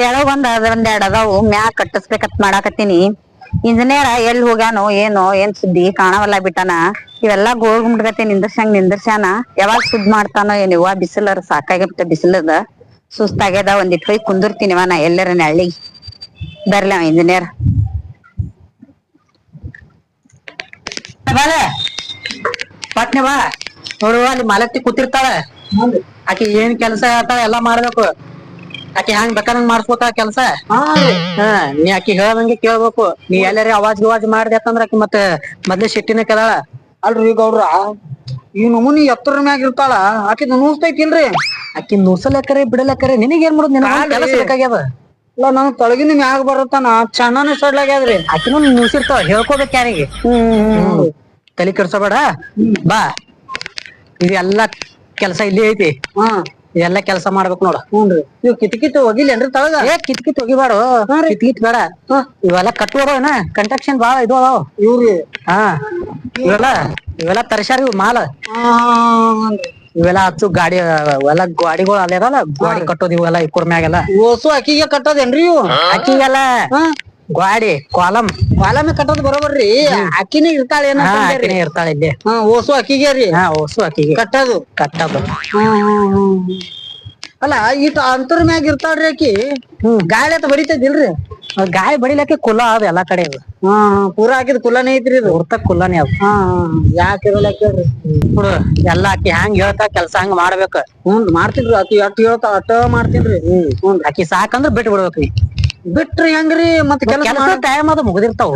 ತೆಳಗ್ ಒಂದ್ ಅದ ಒಂದ್ ಎರಡ್ ಅದಾವು ಮ್ಯಾಗ ಕಟ್ಟಿಸ್ಬೇಕತ್ ಮಾಡಾಕತ್ತೀನಿ. ಇಂಜಿನಿಯರ್ ಎಲ್ಲಿ ಹೋಗ್ಯಾನೋ ಏನೋ ಏನ್ ಸುದ್ದಿ ಕಾಣವಲ್ಲ ಬಿಟ್ಟಾನ. ಇವೆಲ್ಲಾ ಗೋಳ್ ಗುಂಡ್ಗತ್ತೆ ನಿಂದ್ರಸಂಗ್ ನಿಂದ್ರಸ್ಯಾನ. ಯಾವಾಗ ಸುದ್ ಮಾಡ್ತಾನೋ ಏನ್ ಇವ ಬಿಸಿಲರ ಸಾಕಾಗಿಬಿಟ್ಟ ಬಿಸಿಲದ. ಸುಸ್ತಾಗ್ಯದ ಒಂದಿಟ್ ಹೋಗಿ ಕುಂದಿರ್ತೀನಿವ ನಾ ಎಲ್ಲರ ನಳ್ಳಿ. ಬರ್ಲಿ ಅವ ಇಂಜಿನಿಯರ್. ಪಟ್ನೆ ಬಾ. ನೋಡುವ ಅಲ್ಲಿ ಮಾಲಕ್ತಿ ಕೂತಿರ್ತಾಳ. ಆಕಿ ಏನ್ ಕೆಲಸ ಹೇಳ್ತಾಳ ಎಲ್ಲಾ ಮಾಡ್ಬೇಕು. ಆಕಿ ಹ್ಯಾಂಗ್ ಬೇಕಾದಂಗ್ ಮಾಡ್ಸ್ಬೇಕ ಕೆಲ್ಸ? ಹಾ. ನೀ ಆಕಿ ಹೇಳದಂಗೆ ಕೇಳ್ಬೇಕು. ನೀ ಎಲ್ಲಾರಿ ಅವಾಜ್ ಗಿವಾಜ್ ಮಾಡ್ದೆ ಅಂತಂದ್ರ ಆಕಿ ಮತ್ತೆ ಮೊದ್ಲೇ ಶೆಟ್ಟಿನ ಕೆದಾಳ ಅಲ್ರಿ ಗೌಡ್ರ ಈ ನಮೂನಿ ಎತ್ತರ ಮ್ಯಾಗ ಇರ್ತಾಳ ಆಕಿ ನೂಸ್ತೈತಿಲ್ರಿ ಆಕಿ ನೂಸಲಕ್ಕರೆ ಬಿಡಲಕ್ಕರೆ ನಿನಗ್ ಏನ್ ಮಾಡುದು? ನಿನಗ ಕಾಲಿ. ಕೆಲಸ ಬೇಕಾಗ್ಯದ? ಇಲ್ಲ ನಂಗ್ ತೊಳಗಿನ ಮ್ಯಾಗ ಬರುತ್ತಾನ ಚೆನ್ನಾನು ಸಡ್ಲಾಗ್ಯಾದ್ರಿ ಆಕಿನೂ ನುಸಿರ್ತಾವ ಹೇಳ್ಕೋಬೇಕ್ ಯಾರಿಗೆ? ಹ್ಮ್ ತಲೆ ಕೆಡ್ಸಬೇಡ. ಬಾ. ಇದೆಲ್ಲಾ ಕೆಲಸ ಇಲ್ಲಿ ಐತಿ. ಹಾ. ಇದೆಲ್ಲ ಕೆಲಸ ಮಾಡ್ಬೇಕು ನೋಡ. ಹ್ಞೂನ್ರಿ. ಇವ್ ಕಿಟಕಿತ್ ಹೋಗಿಲ್ಲೇನ್ರಿ ತಳಗ? ಏ ಕಿತ್ ಕಿತ್ ಹೋಗಿಬಾರು ಕಿತ್ ಕಿತ್ ಬೇಡ. ಇವೆಲ್ಲ ಕಟ್ಟುವವ ಏನ? ಕಂಟ್ರಕ್ಷನ್ ಬಾಳ ಇದು ಅದಾವ. ಇವ್ರಿ. ಹಾ. ಇವೆಲ್ಲ ಇವೆಲ್ಲ ತರ್ಸ್ಯಾರ ಇವ್ ಮಾಲ. ಇವೆಲ್ಲ ಹಚ್ಚು ಗಾಡಿ ಎಲ್ಲ ಗಾಡಿಗಳು ಅಲ್ಲೇ ಗಾಡಿ ಕಟ್ಟೋದು ಇವೆಲ್ಲ ಇಕ್ಕುರ್ ಮ್ಯಾಗೆಲ್ಲ ಓಸು ಅಕ್ಕಿಗೆ ಕಟ್ಟೋದೇನ್ರಿ ಇವು? ಅಕ್ಕಿಗೆಲ್ಲ. ಹಾ ಗಾಡಿ ಕಾಲಂ ಕಟ್ಟೋದು ಬರೋಬರ್ರಿ ಅಕ್ಕಿನೇ ಇರ್ತಾಳ ಏನೋ ಇರ್ತಾಳೆ ಇಲ್ಲಿ. ಹಾ ಓಸು ಅಕ್ಕಿಗೆ ರೀ. ಹಾ ಓಸು ಅಕ್ಕಿಗೆ. ಕಟ್ಟೋದು. ಕಟ್ಟೋದು. ಅಲ್ಲ ಇಟ್ ಅಂತರ್ ಮ್ಯಾಗ ಇರ್ತಾಳ್ರಿ ಆಕಿ ಗಾಳಿ ಅಂತ ಬಡಿತೈತಿಲ್ರಿ? ಗಾಯ ಬಡಿಲಕ್ಕೆ ಕುಲ ಅದ ಎಲ್ಲಾ ಕಡೆ ಅದು. ಹಾ ಪೂರಾ ಹಾಕಿದ್ ಕುಲಾನೇ ಐತ್ರಿ ಇದು. ಉರ್ತ ಕುಲನೇ ಅದು. ಹಾ ಯಾಕೆ ಇರಲ್ಲ ಕೇಳ್ರಿ ನೋಡು ಎಲ್ಲ ಆಕಿ ಹ್ಯಾಂಗ್ ಹೇಳ್ತಾ ಕೆಲ್ಸ ಹಂಗ ಮಾಡ್ಬೇಕ. ಹ್ಮ್ ಮಾಡ್ತಿದ್ರು. ಅತಿ ಅಟ್ ಹೇಳ್ತಾ ಅಟ ಮಾಡ್ತೀನ್ರಿ. ಹ್ಮ್ ಅಕ್ಕಿ ಸಾಕಂದ್ರ ಬಿಟ್ಟು ಬಿಡ್ಬೇಕ್ರಿ ಬಿಟ್ರಿ ಹೆಂಗ್ರಿ? ಮತ್ತೆ ಕೆಲಸ ಕೆಲಸ ಟೈಮ್ ಅದು ಮುಗಿದಿರ್ತಾವ.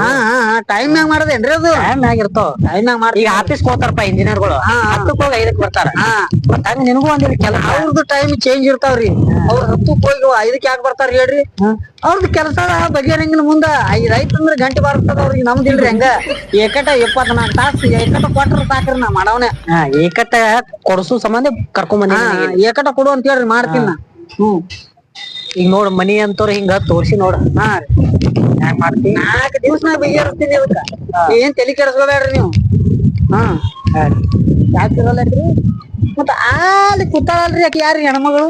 ಟೈಮ್ ಮ್ಯಾಗ ಮಾಡದೇನ್ರಿ ಅದು? ಟೈಮ್ ಆಗಿರ್ತಾವ ಟೈಮ್ ಮ್ಯಾಗ ಮಾಡಿ ಈಗ ಆಫೀಸ್ ಹೋಗ್ತಾರಪ್ಪ ಇಂಜಿನಿಯರ್ಗಳು ಹತ್ತಕ್ಕ ಹೋಗಿ ಐದಕ್ಕೆ ಬರ್ತಾರ. ಮತ್ತ ಹಂಗ ನಿನಗೂ ಒಂದಿಲ್ಲ ಕೆಲಸ. ಅವ್ರದ್ದು ಟೈಮ್ ಚೇಂಜ್ ಇರ್ತಾವ್ರಿ. ಅವ್ರ ಹತ್ತಕ್ ಹೋಗಿ ಐದಕ್ಕೆ ಯಾಕೆ ಬರ್ತಾರ ಹೇಳ್ರಿ? ಅವ್ರದ್ದು ಕೆಲಸ ಬಗೆಹರಂಗಿನ ಮುಂದ ಐದ್ ರೈತ ಅಂದ್ರೆ ಗಂಟೆ ಬರ್ತದ ಅವ್ರಿಗೆ ನಮ್ದಿಲ್ರಿ ಹೆಂಗ? ಏಕಟ ಇಪ್ಪತ್ನಾಲ್ಕು ತಾಸು ಏಕಟ ಕೊಟ್ರ ಸಾಕ್ರಿ ನಾ ಮಾಡವನೆ. ಏಕಟ ಕೊಡಸು ಸಂಬಂಧ ಕರ್ಕೊಂಡ್ ಬಂದ ಏಕಟ ಕೊಡು ಅಂತ ಹೇಳ್ರಿ ಮಾಡ್ತೀನಿ ನಾ. ಹ್ಮ್. ಈಗ ನೋಡ್ ಮನಿ ಅಂತವ್ರ ಹಿಂಗ ತೋರ್ಸಿ ನೋಡ. ಹಾ. ಹ್ಯಾಂಗ್ ಮಾಡ್ತಿ? ನಾಲ್ಕು ದಿವ್ಸ ಬಗೆಹರಿಸ್ತೀನಿ ಅದಕ್ಕ ಏನ್ ತಲೆ ಕೆಡಿಸ್ಕೋಬೇಡ್ರಿ ನೀವು? ಹಾ. ಯಾಕೆ ಮತ್ತ ಅಲ್ಲಿ ಕೂತಾಳಲ್ರಿ ಆಕಿ ಯಾರಿ ಹೆಣ್ಮಗಳು?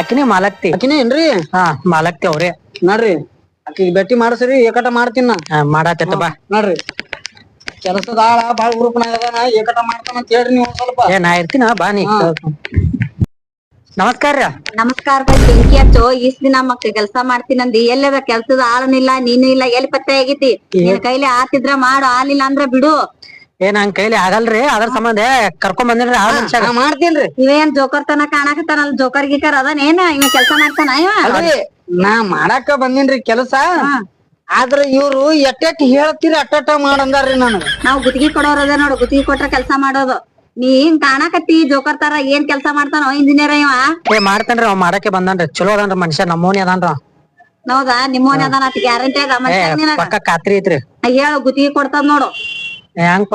ಆಕಿನೇ ಮಾಲಕ್ತಿ. ಆಕಿನೇ ಏನ್ರಿ? ಹಾ ಮಾಲಕ್ತಿ ಅವ್ರೆ. ನೋಡ್ರಿ. ಆಕಿಗೆ ಭೇಟಿ ಮಾಡಿಸ್ರಿ ಏಕಟ ಮಾಡ್ತೀನಿ ನಾ. ಹಾ ಮಾಡಾತೈತ ಬಾ. ನೋಡ್ರಿ. ಕೆಲಸದ ಆಳ ಬಾಳ ಗ್ರೂಪ್ನಾಗ ಅದಾನ ಏಕಟ ಮಾಡ್ತಾನ ಅಂತ ಹೇಳ್ರಿ ನೀವು ಒಂದ್ ಸ್ವಲ್ಪ. ಏ ನಾ ಇರ್ತೀನ? ಬಾ ನೀ. ನಮಸ್ಕಾರ. ನಮಸ್ಕಾರ ಬೆಂಕಿ ಹಚ್ಚು. ಇಷ್ಟ ದಿನ ಮಕ್ಕ ಕೆಲ್ಸ ಮಾಡ್ತೀನಂದಿ ಎಲ್ಲದ ಕೆಲ್ಸದ ಆಳನಿಲ್ಲ ನೀನು ಇಲ್ಲ ಎಲ್ಲಿ ಪತ್ತೆ ಆಗೈತಿ ನಿನ್ ಕೈಲಿ ಆತಿದ್ರ ಮಾಡು ಆಲಿಲ್ಲ ಅಂದ್ರ ಬಿಡು. ಏನ್ ನನ್ ಕೈಲಿ ಆಗಲ್ರಿ. ಅದ್ರ ಸಂಬಂಧ ಕರ್ಕೊಂಡ್ ಬಂದಿನ್ರಿ ಆ ಮನುಷ್ಯ ನಾ ಮಾಡ್ತೀನ್ರಿ. ಇವೇನ್ ಜೋಕರ್ತನ ಕಾಣಕತ್ತಾನಲ್ಲ ಜೋಕರ್ ಗೀಕರ್ ಅದಾನ ಏನ? ಇವ ಕೆಲ್ಸ ಮಾಡ್ತಾನ ಇವ? ಅಲ್ರಿ ನಾ ಮಾಡಾಕ ಬಂದಿನ್ರಿ ಕೆಲಸ. ಆದ್ರ ಇವ್ರು ಎಟ್ಟೆಟ್ ಹೇಳ್ತೀರಿ ಅಟ್ಟಟ ಮಾಡಂದಾರ್ರಿ ನಾನು ನಾವ್ ಗುತ್ತಿಗೆ ಕೊಡೋರದ ಅದ ನೋಡು ಗುತ್ತಿಗೆ ಕೊಟ್ರ ಕೆಲ್ಸ ಮಾಡೋದು. ನೀ ಹಿಂಗ್ ಕಾಣಕತ್ತಿ ಜೋಕರ್ ತರ ಏನ್ ಕೆಲ್ಸ ಮಾಡ್ತಾನೋ ಇಂಜಿನಿಯರ್ ಇವ? ಏ ಮಾಡ್ತಾನ್ರಿ ಅವ್ ಮಾಡಕ್ಕೆ ಬಂದನ್ರಿ. ಚಲೋ ಅದಾನ್ರಿ ಮನುಷ್ಯ ನಮ್ಮೋನಿ ಅದಾನ್ರ. ಹೌದಾ? ನಿಮ್ಮೋನ್ ಅದಾನ ಅತ್ ಗ್ಯಾರಂಟಿ ಅದ ಏ ಮನುಷ್ಯ ಪಕ್ಕ ಖಾತ್ರಿ ಐತ್ರಿ. ಹೇಳು ಗುತ್ತಿಗೆ ಕೊಡ್ತದ ನೋಡು. ಏ, ಹೆಂಗ್ಪ?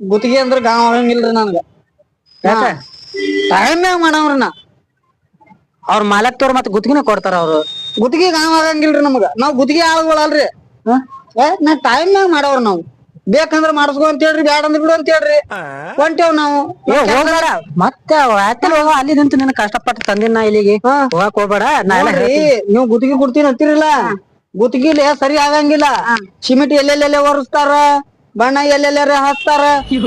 ಗುತ್ತಿಗೆ ಅಂದ್ರ ಗಾಂವ್ ಆಗಂಗಿಲ್ರಿ ನನ್ಗ. ಯಾಕ? ಟೈಮ್ ಮ್ಯಾಗ ಮಾಡವ್ರಿ ನಾ. ಅವ್ರ ಮಾಲಕ್ತವ್ರ ಮತ್ ಗುತ್ತಿಗೆನ ಕೊಡ್ತಾರ ಅವ್ರು. ಗುತ್ತಿಗೆ ಗಾಂವ್ ಆಗಂಗಿಲ್ರಿ ನಮಗ. ನಾವ್ ಗುತ್ತಿಗೆ ಆಳುಗಳಲ್ರಿ ಏ ನಾ ಟೈಮ್ ಮ್ಯಾಗ ಮಾಡವ್ರ ನಾವು. ಬೇಕಂದ್ರ ಮಾಡಿಸ್ಕೊ ಅಂತ ಹೇಳ್ರಿ ಬ್ಯಾಡ ಅಂದ್ರ ಬಿಡು ಅಂತ ಹೇಳ್ರಿ. ಹೊಂಟೇವ್ ನಾವು. ಏ ಹೋಗ್ಬೇಡ. ಮತ್ತೆ ಯಾಕೆ ಹೋಗ ಅಲ್ಲಿ ನಿಂತು ನಿನ್ನ ಕಷ್ಟಪಟ್ಟು ತಂದಿನ ನಾ ಇಲ್ಲಿಗೆ. ಹೋಗಕ್ ಹೋಗ್ಬೇಡ ನಾ ಎಲ್ಲ ನೀವು ಗುತ್ತಿಗೆ ಕೊಡ್ತೀನಿ ಅಂತೀರಲ್ಲ. ಇಲ್ಲ ಸರಿ ಆಗಂಗಿಲ್ಲ. ಸಿಮೆಂಟ್ ಎಲ್ಲೆಲ್ಲೆಲ್ಲೇ ಒರೆಸ್ತಾರ ಬಣ್ಣ ಎಲ್ಲೆಲ್ಲಾರ ಹಚ್ತಾರ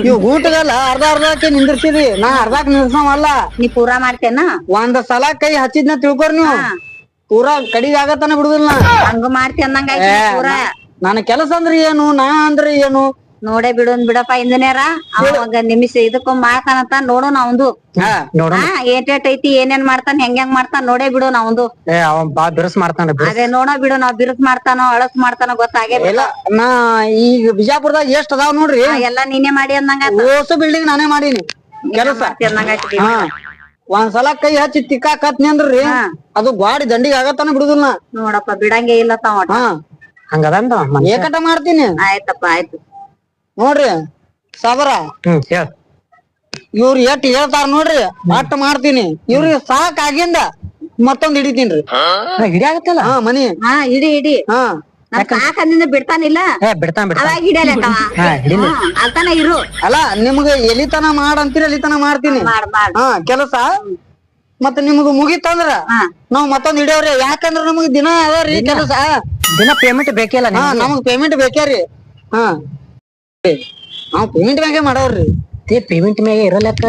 ಇವ್ ಗೂಟಗಲ್ಲ ಅರ್ಧ ಅರ್ಧಕ್ಕೆ ನಿಂದಿರ್ಸಿರಿ ನಾ ಅರ್ಧಕ್ ನಿಂದ್ರಸವಲ್ಲ. ನೀ ಪೂರಾ ಮಾಡ್ತೇನ? ಒಂದ್ ಸಲ ಕೈ ಹಚ್ಚಿದ್ನ ತಿಳ್ಕೊರ್ ನೀವು. ಪೂರಾ ಕಡಿಗೆ ಆಗತ್ತಾನ ಬಿಡುದಿಲ್ಲ. ನಾ. ಹಂಗ ಮಾಡ್ತಿ ಅಂದಂಗ ಪೂರಾ. ನನ್ನ ಕೆಲಸ ಅಂದ್ರೆ ಏನು ನಾ ಅಂದ್ರೆ ಏನು? ನೋಡೇ ಬಿಡೋನ್ ಬಿಡಪ್ಪ ಇಂಜಿನಿಯರ. ಅವಾಗ ನಿಮಿಷ ಇದಕ್ಕೂ ಮಾಡ್ತಾನಂತ ನೋಡೋಣ ಅವಂದು ಹಾ ಏಟೇಟ್ ಐತಿ ಏನೇನ್ ಮಾಡ್ತಾನ ಹೆಂಗ್ ಹೆಂಗ್ ಮಾಡ್ತಾನ ನೋಡೇ ಬಿಡು ಅವಂದು ಏ ಅವ ಬಾ ಬಿರುಸ್ ಮಾಡ್ತಾನ ಬಿರುಸ್. ಅದೇ ನೋಡ ಬಿಡು ನಾವ್ ಬಿರುಸ್ ಮಾಡ್ತಾನೋ ಅಳಸ್ ಮಾಡ್ತಾನೋ ಗೊತ್ತಾಗೇ ಇಲ್ಲ ನಾ ಈಗ ಬಿಜಾಪುರದಾಗ ಎಷ್ಟ್ ಅದಾವ್ ನೋಡ್ರಿ? ಎಲ್ಲಾ ನೀನೆ ಮಾಡಿ ಅಂದಂಗ ಓಸು ಬಿಲ್ಡಿಂಗ್ ನಾನೇ ಮಾಡೀನಿ. ಕೆಲಸ. ಅಂದಂಗ ಆಯ್ತು ಹಾ ಒಂದ್ ಸಲ ಕೈ ಹಚ್ಚಿ ತಿಕ್ಕಾಕತ್ನಿ ಅಂದ್ರಿ. ಅದು ಗಾಡಿ ದಂಡಿಗೆ ಆಗತ್ತಾನ ಬಿಡುದಿಲ್ಲ. ನಾ. ನೋಡಪ್ಪ ಬಿಡಂಗೆ ಇಲ್ಲ ತಾವ ಹಾ. ಮನುಷ್ಯ. ಏಕಟ ಮಾಡ್ತೀನಿ? ಆಯ್ತಪ್ಪ ಆಯ್ತು. ನೋಡ್ರಿ ಸಾಬರ ಹ್ಮ್ ಹೇಳ. ಇವ್ರು ಎಷ್ಟ್ ಹೇಳ್ತಾರ ನೋಡ್ರಿ ಅಷ್ಟ್ ಮಾಡ್ತೀನಿ. ಇವ್ರಿಗೆ ಸಾಕ್ ಆಗಿಂದ ಮತ್ತೊಂದ್ ಹಿಡಿತೀನ್ರಿ ಹಿಡಿಯಾಗತ್ತಲ್ಲ ಹಾ? ಮನಿ. ಹಾ ಇಡಿ ಇಡಿ ಹಾ. ಸಾಕಂದಿಂದ ಬಿಡ್ತಾನಿಲ್ಲ ಅವಾಗ ಹಿಡಿಯಲ್ಲ ಅಲ್ತಾನ ಇರು. ಅಲ್ಲ ನಿಮ್ಗೆ ಎಲಿತನ ಮಾಡಂತೀರಿ ಎಲಿತನ ಮಾಡ್ತೀನಿ. ಮಾಡ್ ಮಾಡ್. ಹಾ ಕೆಲಸ. ಮತ್ತ ನಿಮ್ಗ ಮುಗಿತಂದ್ರ ಹಾ. ನಾವ್ ಮತ್ತೊಂದ್ ಹಿಡಿಯವ್ರಿ. ಯಾಕಂದ್ರ ನಮಗ್ ದಿನ ಅದಾವ್ರಿ ಕೆಲಸ. ದಿನ ಪೇಮೆಂಟ್ ಬೇಕಿಲ್ಲ ಹಾ ನಮಗ್? ಪೇಮೆಂಟ್ ಬೇಕ್ಯಾರಿ ಹಾ. ನಾವ್ ಪೇಮೆಂಟ್ ಮ್ಯಾಗೆ ಮಾಡವ್ರಿ. ಪೇಮೆಂಟ್ ಮ್ಯಾಗೆ ಇರಲಕ್ಕ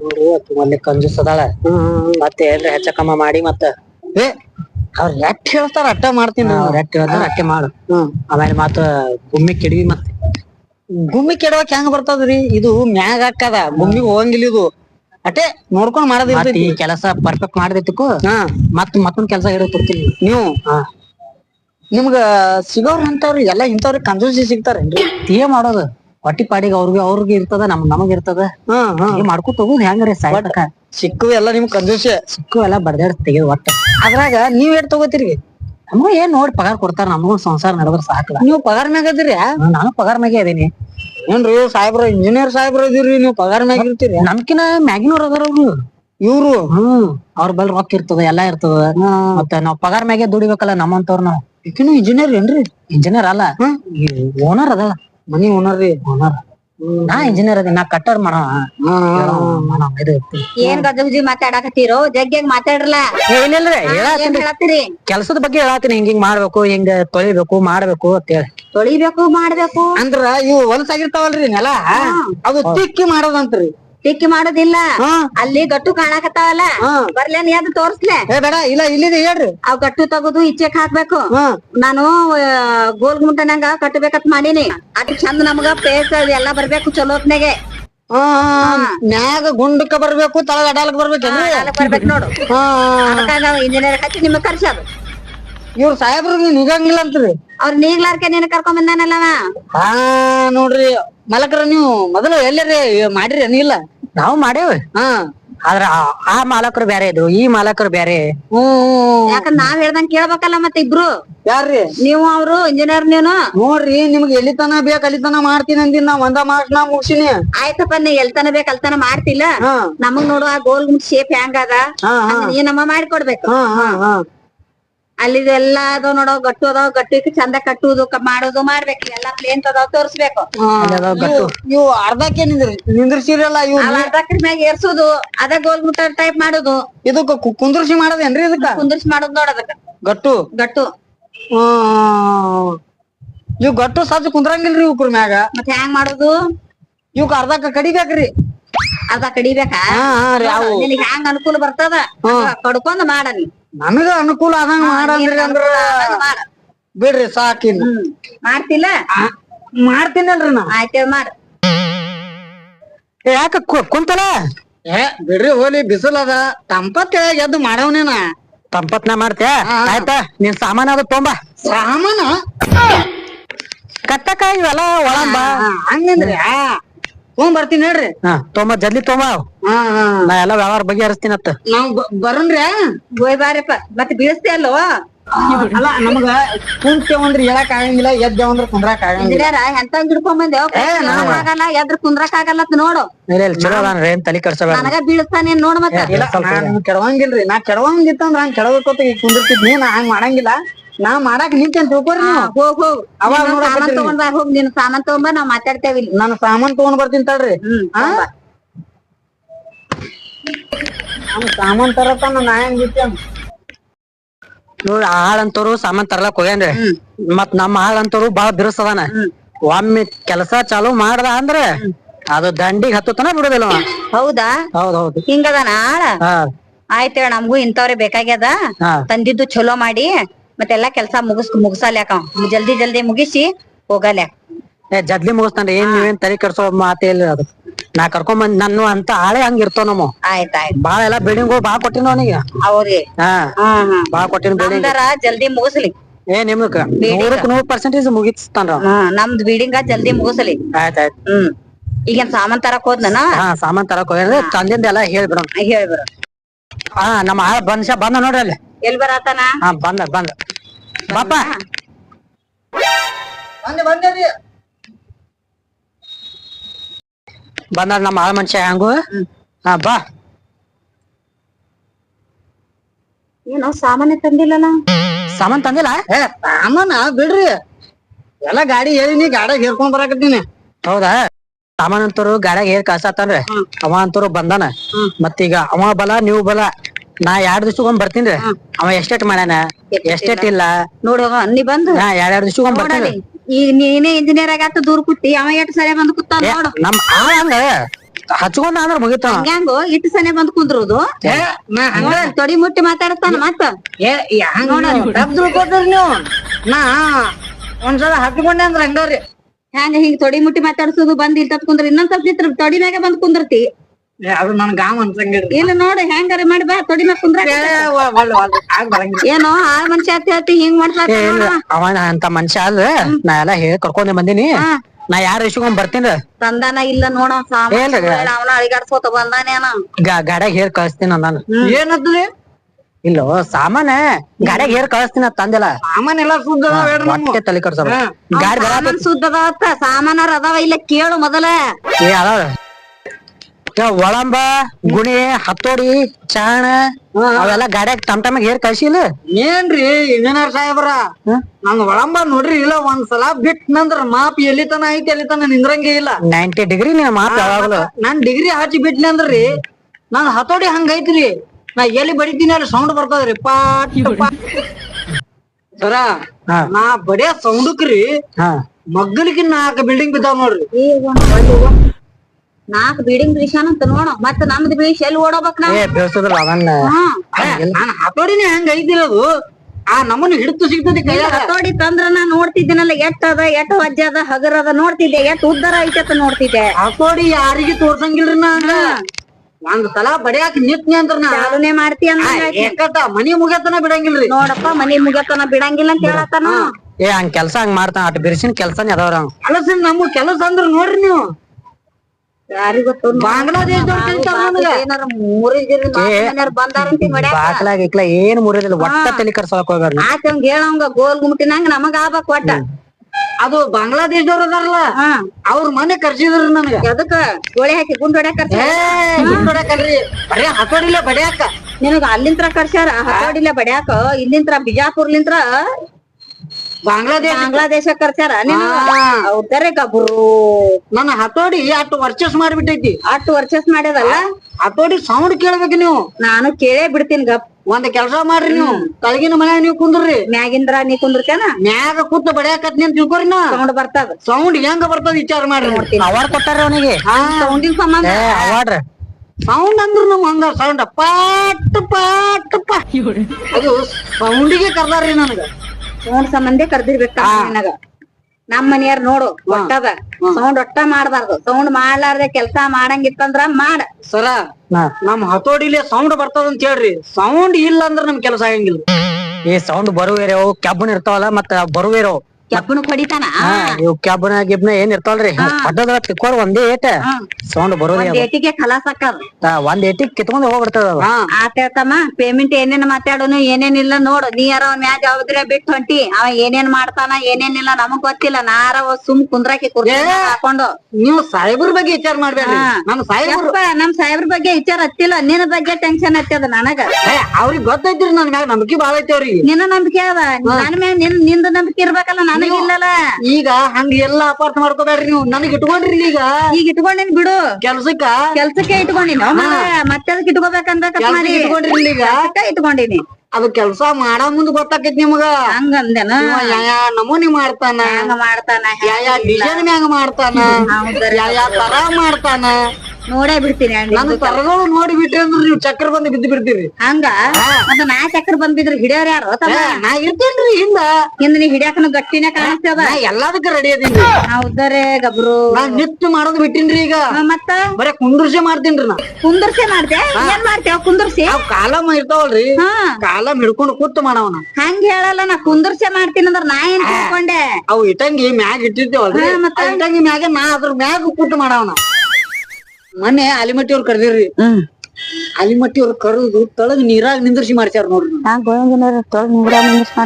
ನೋಡ್ರಿ ಒಳ್ಳೆ ಕಂಜೂಸ್ ಅದಾಳ. ಮತ್ತೆ ಏನ್ರ ಹೆಚ್ಚ ಕಮ್ಮ ಮಾಡಿ ಮತ್ತ. ಏ ಅವ್ರ ಹೇಳ್ತಾರ ಅಟ್ಟ ಮಾಡ್ತೀನಿ ಅವ್ರ ಹೇಳ್ತಾರ ಅಟ್ಟೆ ಮಾಡು. ಆಮೇಲೆ ಮತ್ತ ಗುಮ್ಮಿ ಕೆಡವಿ ಮತ್ತೆ. ಗುಮ್ಮಿ ಕೆಡವಕ್ ಹೆಂಗ್ ಬರ್ತದ್ರಿ? ಇದು ಮ್ಯಾಗ ಹಾಕದ ಗುಮ್ಮಿ ಹೋಗಂಗಿಲ್ಲ ಇದು. ಅಟೇ ನೋಡ್ಕೊಂಡ್ ಮಾಡೋದಿರ್ತೈತಿ ಈ ಕೆಲಸ ಪರ್ಫೆಕ್ಟ್ ಮಾಡಿದೈತಿಕು ಹಾ. ಮತ್ ಮತ್ತೊಂದ್ ಕೆಲಸ ಹಿಡಿದು ಕೊಡ್ತೀನಿ. ನೀವು? ಹಾ. ನಿಮ್ಗ ಸಿಗೋರ್ ಅಂತವ್ರಿ ಎಲ್ಲಾ ಇಂಥವ್ರಿ ಕಂಜೂಸಿ ಸಿಗ್ತಾರೇನ್ರಿ? ಏ ಮಾಡೋದು. ಹೊಟ್ಟಿ ಪಾಡಿಗೆ ಅವ್ರಿಗೆ ಅವ್ರಿಗೆ ಇರ್ತದ ನಮ್ ನಮಗ್ ಇರ್ತದ. ಮಾಡ್ಕೊತ ಹೋಗುದ್ ಹೆಂಗ್ರಿ ಸಾಯ್ತಕ ಸಿಕ್ಕು ಎಲ್ಲ ನಿಮ್ ಕಂಜೂಸಿ ಸಿಕ್ಕು ಎಲ್ಲ ಬಡದಾಡ್ ತೆಗೆದ್ ಒಟ್ಟ. ಅದ್ರಾಗ ನೀವ್ ಏಟ್ ತಗೋತಿರಿ? ನಮಗೂ ಏನ್ ನೋಡಿ ಪಗಾರ ಕೊಡ್ತಾರ ನಮಗೂ ಸಂಸಾರ ನಡೆದ್ರ ಸಾಕಲ್ಲ. ನೀವು ಪಗಾರ ಮ್ಯಾಗ ಅದಿರಿ? ನಾನು ಪಗಾರ ಮ್ಯಾಗೆ ಅದೀನಿ. ಏನ್ರಿ ಸಾಹೇಬ್ರ ಇಂಜಿನಿಯರ್ ಸಾಹೇಬ್ರ ಇದೀರಿ ನೀವು ಪಗಾರ ಮ್ಯಾಗ ಇರ್ತೀರಿ? ನಮ್ಕಿನ ಮ್ಯಾಗಿನವ್ರ ಅದಾರ ಅವ್ರು. ಇವ್ರು? ಹ್ಮ್ ಅವ್ರ ಬಲ್ ರೊಕ್ಕ ಇರ್ತದ ಎಲ್ಲಾ ಇರ್ತದ. ಮತ್ತ ನಾವ್ ಪಗಾರ ಮ್ಯಾಗೆ ದುಡಿಬೇಕಲ್ಲ ನಮ್ಮಂತವ್ರ ನಾವ್. ಈಕಿನು ಇಂಜಿನಿಯರ್ ಏನ್ರಿ? ಇಂಜಿನಿಯರ್ ಅಲ್ಲ. ಓನರ್ ಅದ. ಮನಿ ಓನರ್ ರೀ ಓನರ್ ನಾ ಇಂಜಿನಿಯರ್ ಅದೇ ನಾ ಕಟ್ಟರ್ ಮಾಡೋ ಇದು ಏನ್ ಗಜಗುಜಿ ಮಾತಾಡಕತ್ತೀರೋ? ಜಗ್ಗಿಯಾಗಿ ಮಾತಾಡ್ರಲ್ಲ. ಏನಿಲ್ರಿ ಹೇಳತ್ತೀರಿ? ಕೆಲ್ಸದ ಬಗ್ಗೆ ಹೇಳತ್ತೀನಿ. ಹಿಂಗ್ ಹಿಂಗ್ ಮಾಡ್ಬೇಕು ಹಿಂಗ ತೊಳಿಬೇಕು ಮಾಡ್ಬೇಕು ಅಂತ ಹೇಳಿ. ತೊಳಿಬೇಕು ಮಾಡ್ಬೇಕು. ಅಂದ್ರ ಇವು ಹೊಲಸಾಗಿರ್ತಾವಲ್ರಿ ನೆಲ. ಅದು ತಿಕ್ಕಿ ಮಾಡೋದಂತ್ರಿ. ಟಿಕ್ಕಿ ಮಾಡೋದಿಲ್ಲ. ಅಲ್ಲಿ ಗಟ್ಟು ಕಾಣಕತ್ತಾವಲ್ಲ? ಬರ್ಲೇನ್ ಯಾವ್ದು ತೋರ್ಸ್ಲೆ. ಏ ಬೇಡ ಇಲ್ಲ ಇಲ್ಲಿದೆ ಹೇಳ್ರಿ. ಅವ್ ಗಟ್ಟು ತಗೋದು ಇಚ್ಚೆಕ್ ಹಾಕ್ಬೇಕು. ನಾನು ಗೋಲ್ ಗುಂಟನಂಗ ಕಟ್ಟಬೇಕಂತ ಮಾಡೀನಿ. ಅಟ್ ಚಂದ ನಮಗ ಪೇಸ್ ಎಲ್ಲಾ ಬರ್ಬೇಕು ಚಲೋತ್ನಾಗೆ ಮ್ಯಾಗ ಗುಂಡಕ್ಕ ಬರ್ಬೇಕು ತಳಗ ಅಡಾಲಕ್ ಬರ್ಬೇಕು ನೋಡು. ನಾವು ಇಂಜಿನಿಯರ್ ಹಚ್ಚಿ ನಿಮಗ್ ಕರ್ಸೋದು. ಇವ್ರ ಸಾಹೇಬ್ರು ನಿಗಂಗಿಲ್ಲ ಅಂತ್ರಿ. ಅವ್ರ ನೀಗ್ಲಾರ್ಕೆ ನೀನ್ ಕರ್ಕೊಂಡ್ ಬಂದಾನಲ್ಲವ? ಹಾ ನೋಡ್ರಿ. ಮಲಕ್ರ ನೀವು ಮೊದಲು ಎಲ್ಲರಿ ಮಾಡಿರಿ ಏನಿಲ್ಲ. ನಾವು ಮಾಡೇವ್. ಹಾ. ಆದ್ರ ಆ- ಆ ಮಾಲಕರು ಬ್ಯಾರೆ ಇದ್ರು ಈ ಮಾಲಕರು ಬ್ಯಾರೆ. ಹ್ಮ್ ಯಾಕಂದ್ರ ನಾವ್ ಹೇಳ್ದಂಗ್ ಕೇಳ್ಬೇಕಲ್ಲ ಮತ್ತೆ ಇಬ್ರು? ಯಾರ್ರಿ? ನೀವು ಅವ್ರು ಇಂಜಿನಿಯರ್ ನೀನು? ನೋಡ್ರಿ ನಿಮ್ಗೆ ಎಲ್ಲಿ ತನ ಬೇಕ್ ಅಲ್ಲಿ ತನ ಮಾಡ್ತೀನಿ ಅಂದಿನ ನಾ ಒಂದ ಮಾರ್ಕ್ಸ್ ನಾ ಮುಗಿಸಿನಿ. ಆಯ್ತಪ್ಪ ನೀ ಎಲ್ತನ ಬೇಕ್ ಅಲ್ತನ ಮಾಡ್ತಿಲ್ಲ. ಹಾ. ನಮಗ್ ನೋಡುವ ಆ ಗೋಲ್ ಗುಂಡ್ ಶೇಪ್ ಹೆಂಗದ ಅದ. ಹಾ ಹಾ. ನೀ ನಮ್ಮ ಮಾಡ್ಕೊಡ್ಬೇಕು ಹಾ ಹಾ ಹಾ. ಅಲ್ಲಿದು ಎಲ್ಲಾ ಅದಾವ ನೋಡೋ ಗಟ್ಟು ಅದಾವ ಗಟ್ಟಿಗೆ ಚಂದ ಕಟ್ಟುದು ಮಾಡುದು ಮಾಡೋದು ಮಾಡ್ಬೇಕು. ಎಲ್ಲಾ ಪ್ಲೇನ್ ಅದಾವ ತೋರ್ಸ್ಬೇಕು. ನೀವು ಇವು ಅರ್ಧಕ್ಕೆ ನಿಂದ್ರಿ ನಿಂದ್ರಿಸಿರಲ್ಲ ಇವು. ಅರ್ಧಕ್ಕೆ ಮ್ಯಾಗ ಏರ್ಸುದು ಅದ ಗೋಲ್ ಮುಟ್ಟ ಟೈಪ್ ಮಾಡುದು. ಇದಕ್ಕ ಕು- ಕುಂದ್ರಿಸಿ ಮಾಡೋದೇನ್ರಿ ಇದಕ್ಕ? ಕುಂದ್ರಿಸಿ ನೋಡ ಅದಕ್ಕ. ಗಟ್ಟು? ಗಟ್ಟು. ಹ್ಮ್ ಇವ್ ಗಟ್ಟು ಸಜ್ಜ ಕುಂದ್ರಂಗಿಲ್ರಿ ಇವ್ರ ಮ್ಯಾಗ. ಮತ್ತೆ ಹೆಂಗ್ ಮಾಡುದು? ಇವಕ್ ಅರ್ಧಕ್ಕ ಕಡಿಬೇಕ್ರಿ. ಅರ್ಧ ಕಡಿಬೇಕಾ? ಹಾ ಹ್ಯಾಂಗ ಹೆಂಗ್ ಅನುಕೂಲ ಬರ್ತದ? ಕಡ್ಕೊಂಡ್ ಮಾಡ ನೀ ನನಗ ಅನುಕೂಲ ಆದಂಗ ಮಾಡಂದ್ರಿ ಅಂದ್ರ ಬಿಡ್ರಿ ಸಾಕಿನ್. ಮಾಡ್ತಿಲ್ಲ? ಮಾಡ್ತೀನಲ್ರಿ ನಾ ಆಯ್ತೇವ್ ಮಾಡ. ಯಾಕ ಕುಂತಲ? ಏ ಬಿಡ್ರಿ ಹೋಲಿ ಬಿಸಿಲ್ ಅದ. ತಂಪತ್ ಎದ್ದು ಮಾಡವ್ನೇನ ತಂಪತ್ನ ಮಾಡ್ತೇ. ಆಯ್ತಾ ನಿನ್ ಸಾಮಾನ ಅದು ತೊಂಬ. ಸಾಮಾನ? ಕಟ್ಟಕ ಇವೆಲ್ಲ ಒಳಂಬ. ಹಂಗಂದ್ರಿ ಆ ಹೋಗ್ ಬರ್ತೀನಿ ಹೇಳ್ರಿ. ಹಾ ತೊಂಬ ಜಲ್ದಿ ತೊಂಬ ಹಾ ಹಾ. ನಾ ಎಲ್ಲಾ ವ್ಯವಹಾರ ಅತ್ತ. ನಾವ್ ಬ- ಬರನ್ರಿ ಗೋಯ್ ಬಾರಪ್ಪ. ಮತ್ ಬೀಳಿಸ್ತಿ ಅಲ್ವ ಅಲ್ಲ ನಮಗ ಕುಂತೇವಂದ್ರ ಹೇಳಕ್ ಆಗಂಗಿಲ್ಲ ಎದ್ದೇವಂದ್ರ ಕುಂದ್ರಾಕ್ ಆಗಂಗಿಲ್ಲ. ಇಂಜಿನಿಯರ್ ಎಂತ ಹಿಡ್ಕೊಂಡ್ ಬಂದೇವ್ ಆಗಲ್ಲ ಎದ್ರ ಕುಂದ್ರಕ್ ಆಗಲ್ಲ ಅಂತ ನೋಡು. ಇಲ್ಲ ಇಲ್ಲ ಚಲೋ ಅದಾನ ಏನ್ ತಲೆ ಕೆಡ್ಸಬೇಡ. ನನಗ ಬೀಳಿಸ್ತಾನೇನ್ ನೋಡ್ ಮತ್ತ? ಇಲ್ಲ ನಾ ನಿಮ್ಗ್ ಕೆಡವಂಗಿಲ್ರಿ ನಾ ಕೆಡವಂಗಿತ್ತಂದ್ರ ಹಂಗ್ ಕೆಡಬೇಕೋತ ಈಗ ಕುಂದಿರ್ತಿದ್ನಿ ನಾ ಹಂಗ್ ಮಾಡಂಗಿಲ್ಲ. ನಾ ಮಾಡಾಕ್ ನಿಂತೇನ್ ತಿಳ್ಕೊರಿ ಹೋಗ್ ಹೋಗ್. ಅವಾಗ ಸಾಮಾನ್. ತಗೊಂಡ್ ಬಾ ಹೋಗ್ ನಿನ್ ಸಾಮಾನ್ ತಗೊಂಡ್ ಬಾ ನಾವ್ ಮಾತಾಡ್ತೇವಿ ಇಲ್ಲಿ. ನಾನು ಸಾಮಾನ್ ತಗೊಂಡ್ ಬರ್ತೀನಿ ತಡ್ರಿ. ಹ್ಮ್ ಆ? ತಗೊಂಡ್ ಬಾ. ನಮ್ ಸಾಮಾನ್ ತರತಾನ ನಾ ಹೆಂಗ್ ನೋಡ್ ನೋಡಿ ಅಂತವ್ರು ಸಾಮಾನ್ ತರ್ಲಕ್ ಹೋಗ್ಯಾನ್ರಿ. ಮತ್ ನಮ್ಮ ಅಂತವ್ರು ಬಾಳ ಬಿರುಸದಾನ. ಒಮ್ಮೆ ಕೆಲಸ ಚಾಲು ಮಾಡ್ದ ಅಂದ್ರೆ ಅದು ದಂಡಿಗ್ ಹತ್ತತನ ಬಿಡುದಿಲ್ಲ ಅವ. ಹೌದಾ? ಹೌದ್ ಹೌದು. ಹಿಂಗದ ಆಳ ಹಾ. ಆಯ್ತ್ ಹೇಳ ನಮಗೂ ಇಂಥವ್ರೆ ಬೇಕಾಗ್ಯದ. ಹಾ. ತಂದಿದ್ದು ಚಲೋ ಮಾಡಿ. ಮತ್ತೆಲ್ಲಾ ಕೆಲ್ಸ ಮುಗಿಸ್ ಮುಗಿಸಲ್ಯಾಕ. ಜಲ್ದಿ ಜಲ್ದಿ ಮುಗಿಸಿ ಹೋಗಲ್ಯಾಕ. ಜದ್ಲಿ ಮುಗಿಸ್ತಾನ್ರಿ. ಏನ್ ನೀವೇನ್ ತಲೆ ಕೆಡ್ಸೋ ಮಾತೇ ಇಲ್ಲ ಅದು. ನಾ ಕರ್ಕೊಂಡ್ ಬಂದ್ ನನ್ನ ಅಂತ ಆಳೆ ಹಂಗ ಇರ್ತಾವ ನಮ್ಮ. ಆಯ್ತ್ ಆಯ್ತ್. ಬಾಳ ಎಲ್ಲಾ ಬಿಲ್ಡಿಂಗ್ ಬಾಳ ಕೊಟ್ಟಿನ ಅವನಿಗೆ ಅವ್ರಿ ಹಾ. ಹಾ ಹಾ. ಬಾಳ ಕೊಟ್ಟಿನ ಬಿಲ್ಡಿಂಗ್ ನಮ್ದರ ಜಲ್ದಿ ಮುಗಿಸ್ಲಿ. ಏ ನಿಮ್ಗ ನೂರಕ್ ನೂರ್ ಪರ್ಸೆಂಟೇಜ್ ಮುಗಿಸ್ತಾನ್ರ ಹಾ ನಮ್ದ್ ಬಿಲ್ಡಿಂಗ ಜಲ್ದಿ ಮುಗಿಸ್ಲಿ. ಆಯ್ತ್ ಆಯ್ತ್. ಹ್ಮ್. ಈಗೇನ್ ಸಾಮಾನ್ ತರಕ್ ಹೋದ್ನ ಹಾ ಸಾಮಾನ್ ತರಕ್ ಹೋಗ್ಯಾನ್ರಿ ತಂದಿಂದ ಎಲ್ಲಾ ಹೇಳ್ಬಿಡ ಹೇಳ್ಬಿಡು ಹಾ ನಮ್ಮ ಆಳ ಬಂದ ಬಂದ ನೋಡ್ರಿ ಅಲ್ಲಿ. ಎಲ್ ಬರತಾನ? ಹಾ ಬಂದ ಬಂದ. ಬಾಪ. ಬಂದೆ ಬಂದೇರಿ ಬಂದ ನಮ್ಮ ಆಳ ಮನುಷ್ಯ ಹೆಂಗು? ಹಾ ಬಾ. ಏನೋ ಸಾಮಾನ್ಯ ತಂದಿಲ್ಲಲ್ಲ? ಸಾಮಾನ್ ತಂದಿಲ್ಲ? ಏ ಸಾಮಾನ ಬಿಡ್ರಿ. ಎಲ್ಲ ಗಾಡಿ ಹೇಳಿನಿ ಗಾಡ್ಯಾಗ ಹೇರ್ಕೊಂಡ್ ಬರಾಕತ್ತೀನಿ. ಹೌದಾ? ಸಾಮಾನ್ ಅಂತರು ಗಾಡ್ಯಾಗ ಹೇರ್ ಕಳ್ಸಾತಾನ್ರಿ ಅವ ಅಂತರು ಬಂದಾನ. ಮತ್ತೀಗ ಅವ ಬಲ ನೀವು ಬಲ. ನಾ ಎರಡ್ ದಿವ್ಸಕ್ಕೊಮ್ಮೆ ಬರ್ತೀನಿ ಅವ ಎಷ್ಟೇಟ್ ಮಾಡ್ಯಾನ. ಎಷ್ಟೆಟ್ ಇಲ್ಲ ನೋಡು ನೀ ಬಂದು ನಾ ದಿವಸ ಬರ್ತೀನಿ. ಈಗ ನೀನೇ ಇಂಜಿನಿಯರ್ ಆಗತ್ತ ದೂರ ಕುತ್ತಿ ಅವ ಎಷ್ಟ ಸರಿ ಬಂದು ಕುತ್ತ ನೋಡು. ನಮ್ ಹಂಗ? ಹಚ್ಕೊಂಡ ಅಂದ್ರ ಮುಗಿತ. ಹಂಗ ಇಟ್ಟು ಸನೆ ಬಂದ್ ಕುಂದ್ರುದು. ತೊಡಿ ಮುಟ್ಟಿ ಮಾತಾಡ್ತಾನ ಮತ್ತ? ತಪ್ಪ ತಿಳ್ಕೊತೀರಿ ನೀವು. ನಾ ಒಂದ್ಸಲ ಹಚ್ಕೊಂಡೆ ಅಂದ್ರ ಹಂಗಾರಿ ಹೆಂಗ ಹಿಂಗ್ ತೊಡಿ ಮುಟ್ಟಿ ಮಾತಾಡ್ಸೋದು ಬಂದ್ ಇಲ್ಲಿ ತತ್ ಕುಂದ್ರ. ಇನ್ನೊಂದ್ ಸ್ವಲ್ಪ ನಿತ್ರ ತೊಡಿ ಮ್ಯಾಗ ಬಂದ್ ಕುಂದ್ರತಿ. ಅದು ನನ್ ಗಾಮ್ ಅನ್ಸಂಗಿಲ್ರಿ ಇಲ್ಲ ನೋಡಿ ಹೆಂಗಾರ ಮಾಡಿ ಬಾ ತೊಡಿ ಕುಂದ್ರ ಏನೋ ಆ ಮನುಷ್ಯ ಅಂತ ಹೇಳ್ತಿ ಹಿಂಗ್ ಮಾಡ್ತಾ ಏ ಅವ ಅಂತ ಮನುಷ್ಯ ಅಲ್ಲ ನಾ ಎಲ್ಲಾ ಹೇಳಿ ಕರ್ಕೊಂಡ್ ಬಂದಿನಿ. ನಾ ಯಾರ ಇಸ್ಕೊಂಡ್ ಬರ್ತೀನಿ? ತಂದಾನ ಇಲ್ಲ ನೋಡ? ಅವನ ಅಳಿಗಾಡ್ಸ್ಕೊತ ಬಂದಾನೇನ ಗಾಡ್ಯಾಗ ಹೇರ್ ಕಳಿಸ್ತೀನಿ ನಾನು ಏನದ್ರಿ ಇಲ್ಲ ಸಾಮಾನ. ಗಾಡ್ಯಾಗ ಹೇರ್ ಕಳಿಸ್ತೀನಿ ತಂದಿಲ್ಲ. ಸಾಮಾನ್ ಎಲ್ಲ ಸುದ್ದ ತಲೆ ಕಡ್ಸಲ್ಲ ಗಾಡಿ ಬರ ಸಾಮಾನ್ ಸುದ್ದ ಅದಾವತ್ತ ಸಾಮಾನಾರ ಅದಾವ ಇಲ್ಲ ಕೇಳು ಮೊದಲ. ಏ ಅದಾವ. ಒಳಂಬ ಗುಣಿ ಹತ್ತೋಡಿ ಚಾಣ ಅವೆಲ್ಲ ಗಾಡ್ಯಾಗ ಟಮ್ ಟಮ್ಗೆ ಹೇರ್ ಕಳ್ಸಿಲ್ಲ? ಏನ್ರಿ ಇಂಜಿನಿಯರ್ ಸಾಹೇಬ್ರ? ನನ್ ಒಳಂಬ ನೋಡ್ರಿ ಇಲ್ಲ ಒಂದ್ಸಲ ಬಿಟ್ ನಂದ್ರ ಮಾಪ್ ಎಲ್ಲಿತನ ಐತಿ ಎಲ್ಲಿ ತನ ನಿಂದ್ರಂಗೆ ಇಲ್ಲ. ನೈಂಟಿ ಡಿಗ್ರಿ ನೀವ್ ಮಾಪ್ ಯಾವಾಗಲೂ? ನಾನ್ ಡಿಗ್ರಿ ಹಚ್ಚಿ ಬಿಟ್ನಿ ಅಂದ್ರಿ ನಾನ್ ಹತೋಡಿ ಹಂಗ ಐತ್ರಿ. ನಾ ಎಲ್ಲಿ ಬಡಿತೀನಿ ಅಲ್ಲಿ ಸೌಂಡ್ ಬರ್ತದ್ರಿ. Pot pot. ಸರ ಹಾ. ನಾ ಬಡಿಯ ಸೌಂಡಕ್ರಿ ಹಾ. ಮಗ್ಗಲಿಗೆ ನಾಲ್ಕು ಬಿಲ್ಡಿಂಗ್ ಬಿದ್ದಾವ ನೋಡ್ರಿ. ನಾಲ್ಕು ಬೀಡಿಂಗ್ ಬಿಡಿಸ್ಯಾನ ಅಂತ ನೋಡ. ಮತ್ತ ನಮ್ದು ಬಿಡಿಸಿ ಎಲ್ಲಿ ಓಡೋಬೇಕ್ ನಾವ್. ಏ ಅವನ್ನ? ನಾನ್ ಹತೋಡಿನೇ ಹಂಗ ಐದಿರೋದು ಅದು ಆ ನಮ್ಮನ್ನ ಹಿಡಿತು ಸಿಗ್ತದೆ ಹತೋಡಿ ತಂದ್ರ ನಾ ನೋಡ್ತಿದ್ದೀನಲ್ಲ ಎಟ್ ಅದ ಎಟ್ ವಜ್ಜ ಅದ ಹಗರ ಅದ ನೋಡ್ತಿದ್ದೆ. ಎಟ್ ಉದ್ದಾರ ಐತತ ನೋಡ್ತಿದ್ದೆ. ಹತೋಡಿ ಯಾರಿಗೆ ತೋರ್ಸಂಗಿಲ್ರಿ ನಾ ಹಂಗ. ಒಂದ್ ಸಲ ಬಡಿಯಾಕ ನಿತ್ನಿ ಅಂದ್ರ ನಾ? ಚಾಲನೆ ಮಾಡ್ತಿ. ಏಕಟ ಮನಿ ಮುಗಿಯತನ ಬಿಡಂಗಿಲ್ರಿ. ನೋಡಪ್ಪ ಮನಿ ಮುಗಿಯತನ ಬಿಡಂಗಿಲ್ಲ ಅಂತ ಹೇಳತ್ತಾನ. ಏ ಹಂಗ ಕೆಲ್ಸ ಹಂಗ ಮಾಡ್ತಾನ ಅಟ್ ಬಿರ್ಸಿನ ಕೆಲ್ಸನೇ ಅದಾವ್ರ. ಕೆಲಸ ನಮ್ಮ ಕೆಲಸ ಅಂದ್ರ ನೋಡ್ರಿ ನೀವು. ಬಾಕ್ಲಾಗ ಇಕ್ಲ ಏನ್ ಮುರಿದಿಲ್ಲ ಒಟ್ಟ ತಲೆ ಕರ್ಸಕ್ ಹೋಗ್ಯಾರ ಆತಂಗ್ ಹೇಳಂಗ ಗೋಲ್ ಗುಮ್ಟಿನಂಗ ನಮಗ ಆಬಕ್ ಒಟ್ಟ. ಅದು ಬಾಂಗ್ಲಾದೇಶದವ್ರ ಅದಾರಲ್ಲ ಅವ್ರ ಮನೆ ಕರ್ಸಿದ್ರು ನನಗ. ಅದಕ್ಕ ಗೋಳಿ ಹಾಕಿ ಗುಂಡ್ ಹೊಡ್ಯಾಕ ಗುಂಡ್ ಹೊಡ್ಯಾಕಲ್ರಿ ಬಡ್ಯಾಕ ಹತೋಡಿಲೆ ಬಡಿಯಾಕ. ನಿನಗ ಅಲ್ಲಿಂತ್ರ ಕರ್ಸ್ಯಾರ? ಹಾಡಿಲ್ಲ ಬಡ್ಯಾಕ? ಇಲ್ಲಿಂತ್ರ ಬಿಜಾಪುರ್ಲಿಂತ್ರ ಬಾಂಗ್ಲಾದೇಶ ಬಾಂಗ್ಲಾದೇಶ. ಅವ್ರೆ ಗಬ್ರು ನನ್ನ ಹತೋಡಿ ಅಷ್ಟು ವರ್ಚಸ್ ಮಾಡ್ಬಿಟ್ಟೈತಿ. ಅಷ್ಟು ವರ್ಚಸ್ ಮಾಡ್ಯದಲ್ಲ? ಹತೋಡಿ ಸೌಂಡ್ ಕೇಳ್ಬೇಕು ನೀವು. ನಾನು ಕೇಳೇ ಬಿಡ್ತೀನಿ ಗಪ್. ಒಂದ್ ಕೆಲಸ ಮಾಡ್ರಿ ನೀವು. ಕಳಗಿನ ಮನ್ಯಾಗ ನೀವು ಕುಂದ್ರಿ. ಮ್ಯಾಗಿಂದ್ರ ನೀ ಕುಂದ್ರತೇನ ಮ್ಯಾಗ ಕೂತ್ ಬಡಿಯಾಕತ್ ನೀನ್ ತಿಳ್ಕೊರಿ ನಾ ಸೌಂಡ್ ಬರ್ತದ. ಸೌಂಡ್ ಹೆಂಗ ಬರ್ತದ ವಿಚಾರ ಮಾಡ್ರಿ. ಅವಾರ್ಡ್ ಕೊಟ್ಟಾರ ಅವನಿಗೆ. ಸೌಂಡಿನ ಸಂಬಂಧ? ಏ ಅವಾರ್ಡ್ ಸೌಂಡ್ ಅಂದ್ರ ನಮ್ ಹಂಗ ಸೌಂಡ್ ಪಾಟ್ ಪಾಟ್ ಪಾ ಅದು ಸೌಂಡಿಗೆ ಕರ್ದಾರ್ರಿ ನನಗ. ಸೌಂಡ್ ಸಂಬಂಧೇ ಕರ್ದಿರ್ಬೇಕ ನಿನಗ. ನಮ್ ಮನಿಯಾರ್ ನೋಡು ಒಟ್ಟದ. ಸೌಂಡ್ ಒಟ್ಟ ಮಾಡಬಾರ್ದು. ಸೌಂಡ್ ಮಾಡ್ಲಾರ್ದೆ ಕೆಲ್ಸ ಮಾಡಂಗಿತ್ತಂದ್ರ ಮಾಡ. ಸರ. ನಮ್ ಹತೋಡಿಲಿ ಸೌಂಡ್ ಬರ್ತದ ಅಂತ ಹೇಳ್ರಿ. ಸೌಂಡ್ ಇಲ್ಲ ಅಂದ್ರ ನಮ್ ಕೆಲಸ ಆಗಂಗಿಲ್ಲ. ಈ ಸೌಂಡ್ ಬರುವೇರವು ಕ್ಯಾಬನ್ ಇರ್ತಾವಲ್ಲ ಮತ್ತ ಬರುವೇರವು ಕೆಬ್ಬನು ಕಡಿತಾನ? ಇವ್ ಕ್ಯಾಬನ್ ಗಿಬ್ನ ಏನ್ ಇರ್ತಾವಲ್ರಿ? ಹೊಟ್ಟದ ತಿಕ್ಕೋರ್ ಒಂದೇ ಏಟ. ಸೌಂಡ್ ಬರೋದೇ. ಡೇಟಿಗೆ ಖಲಾಸ್ ಆಕ್ಕದ ಆ, ಒಂದ್ ಏಟಿಗ್ ಕಿತ್ಕೊಂಡ್ ಹೋಗ್ಬಿಡ್ತದ. ಹಾ ಪೇಮೆಂಟ್ ಏನೇನ್ ಮಾತಾಡೋನು ಏನೇನಿಲ್ಲ ನೋಡು. ನೀ ಯಾರ ಅವ್ನ ಮ್ಯಾಗ ಜವಾಬ್ದಾರಿ ಬಿಟ್ಟು ಹೊಂಟಿ. ಅವ ಏನೇನ್ ಮಾಡ್ತಾನ ಏನೇನಿಲ್ಲ ನಮಗ್ ಗೊತ್ತಿಲ್ಲ. ನಾರ ಸುಮ್ ಕುಂದ್ರಾಕಿ ಕುರ್ಚಿ ಹಾಕೊಂಡು. ನೀವು ಸಾಹೇಬ್ರ ಬಗ್ಗೆ ವಿಚಾರ ಮಾಡ್ಬೇಡ್ರಿ. ನಮ್ ಸಾಹೇಬ್ರು. ನಮ್ ಸಾಹೇಬ್ರ ಬಗ್ಗೆ ವಿಚಾರ ಹತ್ತಿಲ್ಲ. ನಿನ್ನ ಬಗ್ಗೆ ಟೆನ್ಷನ್ ಹತ್ತದ ನನಗ? ಏ, ಅವ್ರಿಗೆ ಗೊತ್ತೈತ್ರಿ ನನ್ ಮ್ಯಾಗ ನಂಬಿಕೆ ಬಾಳ ಐತಿ ಅವ್ರಿಗೆ. ನಿನ್ನ ನಂಬಿಕೆ ಅದ. ನನ್ ಮ್ಯಾಗ ನಿನ್ನಿಂದ ನಂಬಿಕೆ ಇರ್ಬೇಕಲ್ಲ ಈಗ ಹಂಗ ಎಲ್ಲಾ ಅಪಾರ್ಥ ಮಾಡ್ಕೋಬೇಡ್ರಿ ನೀವು. ನನಗ್ ಇಟ್ಕೊಂಡ್ರಿ ಈಗ. ಈಗ ಇಟ್ಕೊಂಡಿನ್ ಬಿಡು. ಕೆಲ್ಸಕ್ಕ? ಕೆಲ್ಸಕ್ಕೆ ಇಟ್ಕೊಂಡಿನಿ ಮತ್ತೆ ಅದಕ್ಕೆ ಇಟ್ಕೋಬೇಕಂದ್ರ ಇಟ್ಕೊಂಡ್ರಿ ಈಗ? ಇಟ್ಕೊಂಡಿನಿ ಅದು ಕೆಲ್ಸ ಮಾಡ ಮುಂದ್ ಗೊತ್ತಾಕೈತಿ ನಿಮಗ. ಹಂಗಂದೇನ? ಯಾ ನಮೂನಿ ಮಾಡ್ತಾನ? ಹಂಗ ಮಾಡ್ತಾನ? ಯಾ ಡಿಸೈನ್ ಮ್ಯಾಗ ಮಾಡ್ತಾನ? ಯಾ ತರ ಮಾಡ್ತಾನ? ನೋಡೇ ಬಿಡ್ತೀನಿ ಹಂಗ ನನ್ನ ತರಗಳು ನೋಡಿ ಬಿಟ್ರಿ ಅಂದ್ರೆ ನೀವು ಚಕ್ರ ಬಂದು ಬಿದ್ದು ಬಿಡ್ತೀರಿ. ಹಂಗ? ಮತ್ತ ನಾ ಚಕ್ರ ಬಂದ್ಬಿದ್ರ ಹಿಡಿಯೋರ್ ಯಾರು? ತಮ್ಮ? ನಾ ಇರ್ತೇನ್ರಿ ಹಿಂದ. ಹಿಂದ್ ನೀ ಹಿಡಿಯಾಕನ ಗಟ್ಟಿನ ಕಾಣಿಸ್ತದ ನಾ ಎಲ್ಲದಕ್ಕ ರೆಡಿ ಅದೀನಿ ಹೌದರೆ ಗಬ್ರು. ನಾ ನಿತ್ತು ಮಾಡೋದು ಬಿಟ್ಟಿನ್ರಿ ಈಗ. ಹ, ಮತ್ತ? ಬರೇ ಕುಂದ್ರಸೆ ಮಾಡ್ತೀನ್ರಿ ನಾ. ಕುಂದರ್ಸೆ ಮಾಡ್ದೆ? ಏನ್ ಮಾಡ್ತೇವ ಕುಂದರ್ಸಿ? ಕಾಲಮ್ಮ ಕಾಲಮ್ ಇರ್ತಾವಲ್ರಿ. ಹಾ. ಕಾಲಮ್ ಹಿಡ್ಕೊಂಡು ಕೂತ್ ಮಾಡವನ. ಹಂಗ ಹೇಳಲ್ಲ ನಾ ಕುಂದರ್ಸೆ ಮಾಡ್ತೀನಿ ಅಂದ್ರ ನಾ ಏನ್ ತಿಳ್ಕೊಂಡೆ? ಅವು ಇಟ್ಟಂಗಿ ಮ್ಯಾಗ ಇಟ್ಟಿರ್ತೇವಲ್ರಿ ಹಾ, ಮತ್ತೆ? ಆ ಇಟ್ಟಂಗಿ ಮ್ಯಾಗ ನಾ ಅದ್ರ ಮ್ಯಾಗ ಕೂತ್ ಮಾಡವನ. ಮೊನ್ನೆ ಅಲಿಮಟ್ಟಿ ಅವ್ರು ಕರ್ದಿರ್ರಿ. ಹ್ಮ್. ಅಲಿಮಟ್ಟಿ ಅವ್ರು ಕರೆದು ತಳಗ್ ನೀರಾಗ ನಿಂದ್ರಿಸಿ ಮಾಡ್ಸ್ಯಾರ ನೋಡ್ರಿ